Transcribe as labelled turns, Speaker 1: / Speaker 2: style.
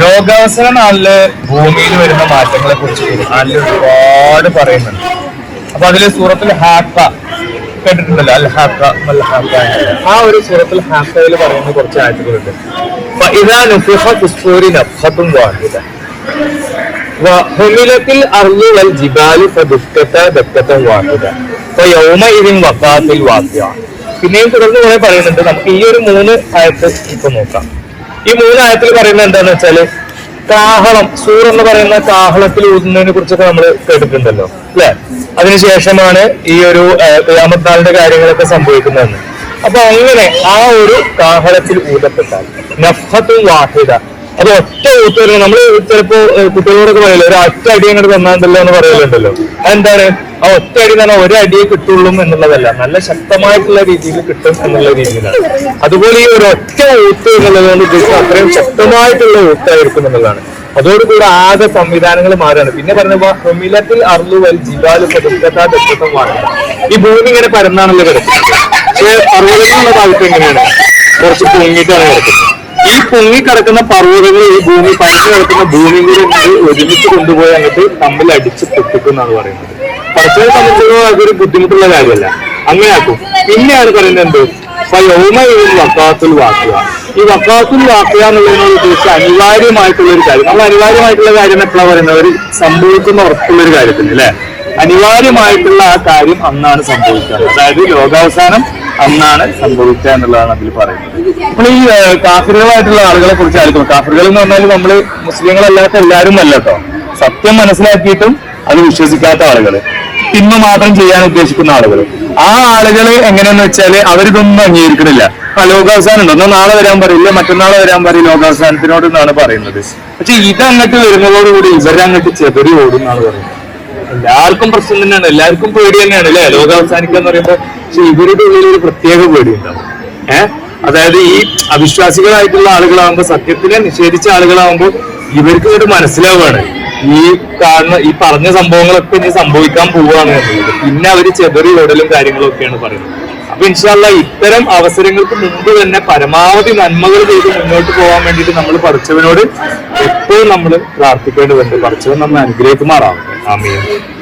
Speaker 1: ലോകാവസര നാളിൽ ഭൂമിയിൽ വരുന്ന മാറ്റങ്ങളെ കുറിച്ച് നാലിൽ ഒരുപാട് പറയുന്നുണ്ട്. അപ്പൊ അതിൽ സൂറത്തിൽ ഹാക്ക കേട്ടിട്ടുണ്ടല്ലോ? അൽ ഹാക്ക ആ ഒരു സൂറത്തിൽ ഹാക്കയിൽ പറയുന്ന കുറച്ച് ആറ്റുകളുണ്ട് പിന്നെയും തുടർന്ന് കുറെ പറയുന്നുണ്ട്. നമുക്ക് ഈ ഒരു മൂന്ന് ആയത്ത് ഇപ്പൊ നോക്കാം. ഈ മൂന്ന് ആയത്തിൽ പറയുന്നത് എന്താണെന്ന് വെച്ചാൽ കാഹളം സൂർ എന്ന് പറയുന്ന കാഹളത്തിൽ ഊതുന്നതിനെ കുറിച്ചൊക്കെ നമ്മൾ കേട്ടിട്ടുണ്ടല്ലോ അല്ലെ? അതിനുശേഷമാണ് ഈ ഒരു രാമത്താലിന്റെ കാര്യങ്ങളൊക്കെ സംഭവിക്കുന്നതെന്ന്. അപ്പൊ അങ്ങനെ ആ ഒരു കാഹളത്തിൽ ഊതപ്പെട്ടാൽ നഫത്തും വാഹിദ അത് ഒറ്റ ഊത്തൽ നമ്മൾ ചിലപ്പോ കുട്ടികളോടൊക്കെ പറയല്ലോ ഒരു ഒറ്റ അടി അങ്ങോട്ട് തന്നാണ്ടല്ലോ എന്ന് പറയലുണ്ടല്ലോ. അതെന്താണ്? ആ ഒറ്റ അടി തന്നെ ഒരു അടിയെ കിട്ടുള്ളൂ എന്നുള്ളതല്ല. നല്ല ശക്തമായിട്ടുള്ള രീതിയിൽ കിട്ടും എന്നുള്ള രീതിയിലാണ്. അതുപോലെ ഈ ഒരു ഒറ്റ ഊത്ത് എന്നുള്ളതുകൊണ്ട് ഉദ്ദേശിച്ചത് അത്രയും ശക്തമായിട്ടുള്ള ഊത്തായിരിക്കും എന്നുള്ളതാണ്. അതോടുകൂടി ആകെ സംവിധാനങ്ങൾ മാറുകയാണ്. പിന്നെ പറഞ്ഞപ്പോ ഹൊമിലത്തിൽ അർലു വൽ ജിബാലു മാറുക ഈ ഭൂമി ഇങ്ങനെ പരന്നാണല്ലോ കിടക്കുന്നത്. പക്ഷേ അറുപതിനുള്ള ഭാഗത്ത് എങ്ങനെയാണ്? കുറച്ച് പൊങ്ങിയിട്ടാണ് കിടക്കുന്നത്. ഈ പൊങ്ങി കിടക്കുന്ന പർവതങ്ങൾ ഈ ഭൂമി പരന്നു കിടക്കുന്ന ഭൂമി കൂടെ ഒരുമിച്ച് കൊണ്ടുപോയി അങ്ങോട്ട് തമ്മിൽ അടിച്ച് പൊട്ടിക്കും എന്നാണ് പറയുന്നത്. കുറച്ചുകൂടെ സംബന്ധിച്ചിടത്തോളം അതൊരു ബുദ്ധിമുട്ടുള്ള കാര്യമല്ല. അങ്ങനെ ആക്കും. പിന്നെയാണ് പറയുന്നത് എന്ത്? യൗമയും വക്കാത്തുൽ വാക്കുക ഈ വക്കാത്തുൽ വാക്കുക എന്നുള്ളതിനോട് ഉദ്ദേശിച്ച് അനിവാര്യമായിട്ടുള്ള ഒരു കാര്യം. നമ്മൾ അനിവാര്യമായിട്ടുള്ള കാര്യം എപ്പോഴാണ് പറയുന്നത്? ഒരു സംഭവിക്കുന്ന ഉറപ്പുള്ള ഒരു കാര്യത്തിന് അല്ലെ? അനിവാര്യമായിട്ടുള്ള ആ കാര്യം അന്നാണ് സംഭവിക്കുന്നത് അതായത് ലോകാവസാനം അന്നാണ് സംഭവിച്ചത് എന്നുള്ളതാണ് അതിൽ പറയുന്നത്. ഈ കാഫിറുകളായിട്ടുള്ള ആളുകളെ കുറിച്ച് ആലോചിക്കണം കാഫിറുകൾ എന്ന് പറഞ്ഞാൽ നമ്മൾ മുസ്ലിങ്ങളല്ലാത്ത എല്ലാവരും അല്ല കേട്ടോ സത്യം മനസ്സിലാക്കിയിട്ടും അത് വിശ്വസിക്കാത്ത ആളുകൾ തിന്മ മാത്രം ചെയ്യാൻ ഉദ്ദേശിക്കുന്ന ആളുകൾ ആ ആളുകൾ എങ്ങനെയെന്ന് വെച്ചാൽ അവരിതൊന്നും അംഗീകരിക്കണില്ല ആ ലോകാവസാനം ഉണ്ട് ഒന്നും നാളെ വരാൻ പറയില്ല മറ്റന്നാളെ വരാൻ പറയും ലോകാവസാനത്തിനോട് എന്നാണ് പറയുന്നത്. പക്ഷെ ഇതങ്ങട്ട് വരുന്നതോടുകൂടി ഇവരങ്ങട്ട് ചെതറി ഓടുന്നാണ് പറയുന്നത്. എല്ലാവർക്കും പ്രശ്നം തന്നെയാണ്. എല്ലാവർക്കും പേടി തന്നെയാണ് അല്ലെ? ലോകം അവസാനിക്കുക എന്ന് പറയുമ്പോൾ പക്ഷെ ഇവരുടെ ഉള്ളിൽ ഒരു പ്രത്യേക പേടി ഉണ്ടാവും. ഏഹ് അതായത് ഈ അവിശ്വാസികളായിട്ടുള്ള ആളുകളാകുമ്പോൾ സത്യത്തിനെ നിഷേധിച്ച ആളുകളാകുമ്പോൾ ഇവർക്ക് ഒരു മനസ്സിലാവുകയാണ്. ഈ കാണുന്ന ഈ പറഞ്ഞ സംഭവങ്ങളൊക്കെ ഇനി സംഭവിക്കാൻ പോവുകയാണ് പിന്നെ അവർ ചെതറി ഓടലും കാര്യങ്ങളും ഒക്കെയാണ് പറയുന്നത്. അപ്പൊ ഇൻഷാല്ല ഇത്തരം അവസരങ്ങൾക്ക് മുമ്പ് തന്നെ പരമാവധി നന്മകൾ ചെയ്ത് മുന്നോട്ട് പോകാൻ വേണ്ടിയിട്ട് നമ്മൾ പഠിച്ചവനോട് എപ്പോഴും നമ്മൾ പ്രാർത്ഥിക്കേണ്ടതുണ്ട്. പഠിച്ചവൻ നമ്മൾ അനുഗ്രഹിക്കുമാറാവട്ടെ. Amém.